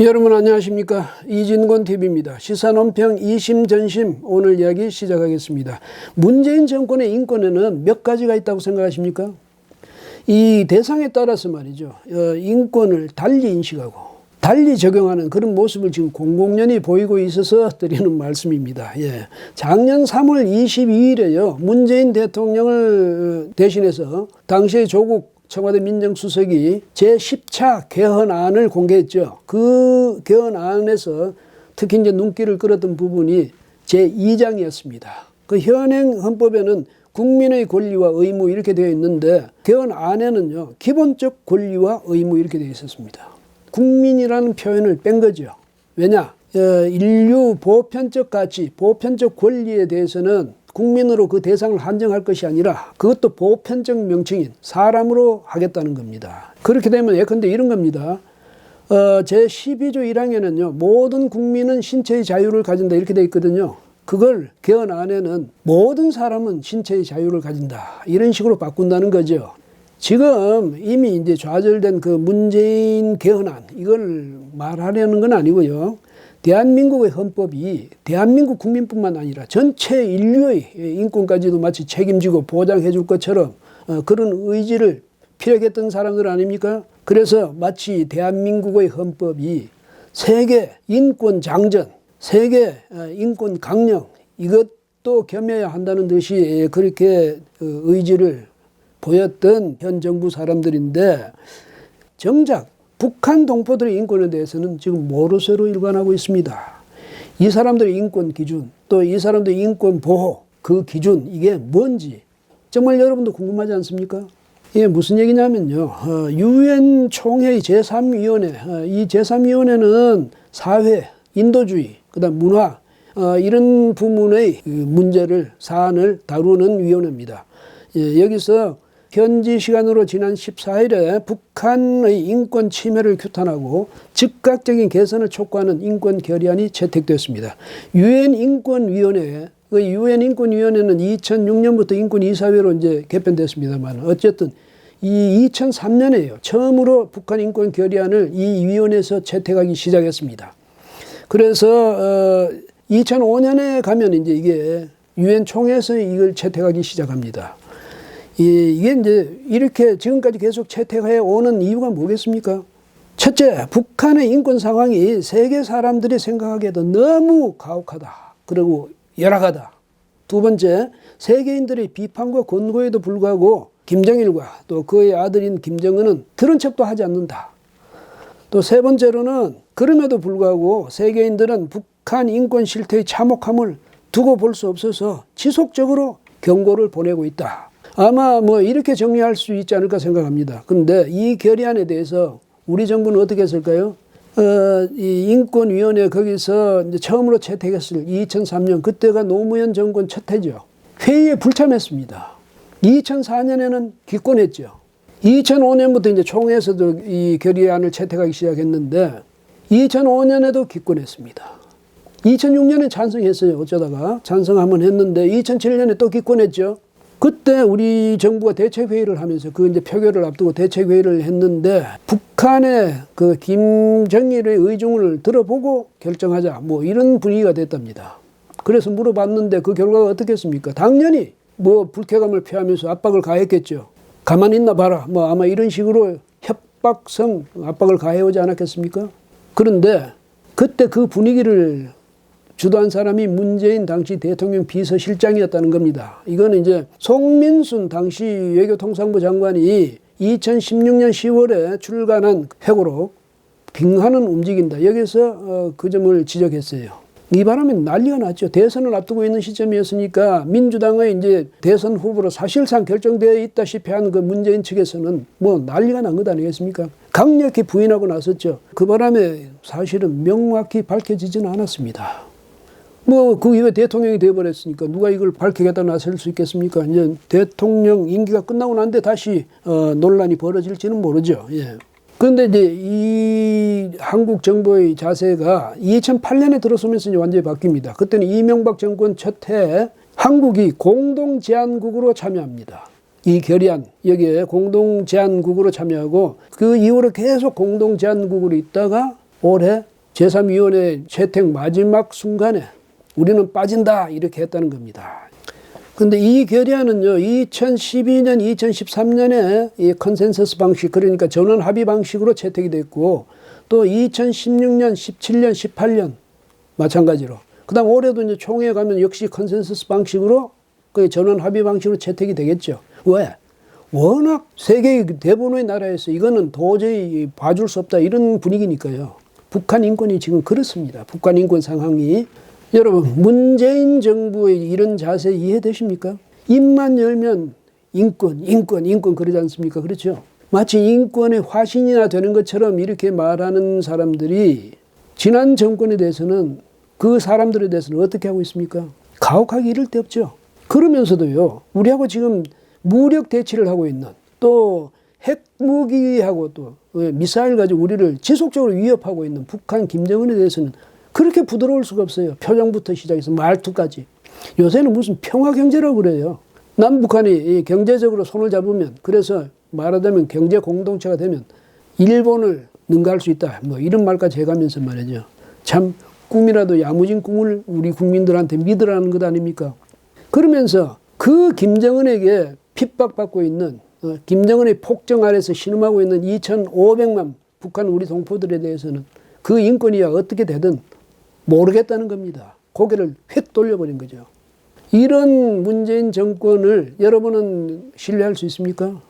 여러분 안녕하십니까 이진권 TV입니다. 시사논평 이심전심 오늘 이야기 시작하겠습니다. 문재인 정권의 인권에는 몇 가지가 있다고 생각하십니까? 이 대상에 따라서 말이죠. 어, 인권을 달리 인식하고 달리 적용하는 그런 모습을 지금 공공연히 보이고 있어서 드리는 말씀입니다. 예. 작년 3월 22일에요. 문재인 대통령을 대신해서 당시의 조국 청와대 민정수석이 제10차 개헌안을 공개했죠. 그 개헌안에서 특히 이제 눈길을 끌었던 부분이 제2장이었습니다. 그 현행 헌법에는 국민의 권리와 의무 이렇게 되어 있는데 개헌안에는요. 기본적 권리와 의무 이렇게 되어 있었습니다. 국민이라는 표현을 뺀 거죠. 왜냐? 어, 인류 보편적 가치, 보편적 권리에 대해서는 국민으로 그 대상을 한정할 것이 아니라 그것도 보편적 명칭인 사람으로 하겠다는 겁니다. 그렇게 되면 예컨대 이런 겁니다. 어, 제 12조 1항에는요, 모든 국민은 신체의 자유를 가진다 이렇게 돼 있거든요. 그걸 개헌 안에는 모든 사람은 신체의 자유를 가진다. 이런 식으로 바꾼다는 거죠. 지금 이미 이제 좌절된 그 문재인 개헌안, 이걸 말하려는 건 아니고요. 대한민국의 헌법이 대한민국 국민뿐만 아니라 전체 인류의 인권까지도 마치 책임지고 보장해 줄 것처럼 어, 그런 의지를 피력했던 사람들 아닙니까? 그래서 마치 대한민국의 헌법이 세계 인권 장전, 세계 어, 인권 강령 이것도 겸해야 한다는 듯이 그렇게 어, 의지를 보였던 현 정부 사람들인데 정작 북한 동포들의 인권에 대해서는 지금 모르쇠로 일관하고 있습니다. 이 사람들의 인권 기준, 또 이 사람들의 인권 보호, 그 기준, 이게 뭔지 정말 여러분도 궁금하지 않습니까? 이게 무슨 얘기냐면요. 어, 유엔 총회의 제3위원회, 어, 이 제3위원회는 사회, 인도주의, 그 다음 문화, 어, 이런 부문의 그 문제를, 사안을 다루는 위원회입니다. 예, 여기서 현지 시간으로 지난 14일에 북한의 인권 침해를 규탄하고 즉각적인 개선을 촉구하는 인권 결의안이 채택됐습니다. 유엔 인권위원회 그 유엔 인권위원회는 2006년부터 인권이사회로 이제 개편됐습니다만 어쨌든 이 2003년에요. 처음으로 북한 인권 결의안을 이 위원회에서 채택하기 시작했습니다. 그래서 어 2005년에 가면 이제 이게 유엔 총회에서 이걸 채택하기 시작합니다. 이게 이제 이렇게 지금까지 계속 채택해 오는 이유가 뭐겠습니까? 첫째, 북한의 인권 상황이 세계 사람들이 생각하기에도 너무 가혹하다. 그리고 열악하다. 두 번째, 세계인들의 비판과 권고에도 불구하고 김정일과 또 그의 아들인 김정은은 들은 척도 하지 않는다. 또 세 번째로는 그럼에도 불구하고 세계인들은 북한 인권 실태의 참혹함을 두고 볼 수 없어서 지속적으로 경고를 보내고 있다. 아마 뭐 이렇게 정리할 수 있지 않을까 생각합니다. 근데 이 결의안에 대해서 우리 정부는 어떻게 했을까요? 어, 이 인권위원회 거기서 처음으로 채택했을 2003년 그때가 노무현 정권 첫 해죠. 회의에 불참했습니다. 2004년에는 기권했죠. 2005년부터 이제 총회에서도 이 결의안을 채택하기 시작했는데 2005년에도 기권했습니다. 2006년에 찬성했어요. 어쩌다가 찬성하면 했는데 2007년에 또 기권했죠. 그때 우리 정부가 대책회의를 하면서 그 이제 표결을 앞두고 대책회의를 했는데 북한의 그 김정일의 의중을 들어보고 결정하자 뭐 이런 분위기가 됐답니다. 그래서 물어봤는데 그 결과가 어떻겠습니까? 당연히 뭐 불쾌감을 표하면서 압박을 가했겠죠. 가만히 있나 봐라. 뭐 아마 이런 식으로 협박성 압박을 가해오지 않았겠습니까? 그런데 그때 그 분위기를 주도한 사람이 문재인 당시 대통령 비서실장이었다는 겁니다. 이거는 이제 송민순 당시 외교통상부 장관이 2016년 10월에 출간한 회고록 빙하는 움직인다. 여기서 어, 그 점을 지적했어요. 이 바람에 난리가 났죠. 대선을 앞두고 있는 시점이었으니까 민주당의 이제 대선 후보로 사실상 결정되어 있다시피 한 그 문재인 측에서는 뭐 난리가 난 것 아니겠습니까? 강력히 부인하고 나섰죠. 그 바람에 사실은 명확히 밝혀지지는 않았습니다. 뭐 그 이후에 대통령이 돼버렸으니까 누가 이걸 밝히겠다 나설 수 있겠습니까? 이제 대통령 임기가 끝나고 난데 다시 어, 논란이 벌어질지는 모르죠. 예. 그런데 이제 이 한국 정부의 자세가 2008년에 들어서면서 이제 완전히 바뀝니다. 그때는 이명박 정권 첫해 한국이 공동 제안국으로 참여합니다. 이 결의안 여기에 공동 제안국으로 참여하고 그 이후로 계속 공동 제안국으로 있다가 올해 제3위원회 채택 마지막 순간에 우리는 빠진다 이렇게 했다는 겁니다. 근데 이 결의안은요, 2012년, 2013년에 이 컨센서스 방식, 그러니까 전원 합의 방식으로 채택이 됐고, 또 2016년, 17년, 18년, 마찬가지로. 그 다음 올해도 이제 총회 가면 역시 컨센서스 방식으로 그 전원 합의 방식으로 채택이 되겠죠. 왜? 워낙 세계 대부분의 나라에서 이거는 도저히 봐줄 수 없다 이런 분위기니까요. 북한 인권이 지금 그렇습니다. 북한 인권 상황이. 여러분, 문재인 정부의 이런 자세 이해되십니까? 입만 열면 인권, 인권, 인권 그러지 않습니까? 그렇죠? 마치 인권의 화신이나 되는 것처럼 이렇게 말하는 사람들이 지난 정권에 대해서는 그 사람들에 대해서는 어떻게 하고 있습니까? 가혹하기 이를 데 없죠. 그러면서도요, 우리하고 지금 무력 대치를 하고 있는 또 핵무기하고 또 미사일 가지고 우리를 지속적으로 위협하고 있는 북한 김정은에 대해서는 그렇게 부드러울 수가 없어요. 표정부터 시작해서 말투까지. 요새는 무슨 평화 경제라고 그래요. 남북한이 이 경제적으로 손을 잡으면 그래서 말하자면 경제 공동체가 되면 일본을 능가할 수 있다. 뭐 이런 말까지 해가면서 말이죠. 참 꿈이라도 야무진 꿈을 우리 국민들한테 믿으라는 것 아닙니까? 그러면서 그 김정은에게 핍박받고 있는 어, 김정은의 폭정 아래서 신음하고 있는 2,500만 북한 우리 동포들에 대해서는 그 인권이야 어떻게 되든 모르겠다는 겁니다. 고개를 휙 돌려버린 거죠. 이런 문재인 정권을 여러분은 신뢰할 수 있습니까?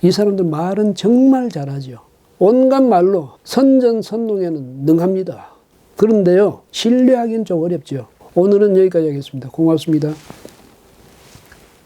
이 사람들 말은 정말 잘하죠. 온갖 말로 선전선동에는 능합니다. 그런데요, 신뢰하기는 좀 어렵죠. 오늘은 여기까지 하겠습니다. 고맙습니다.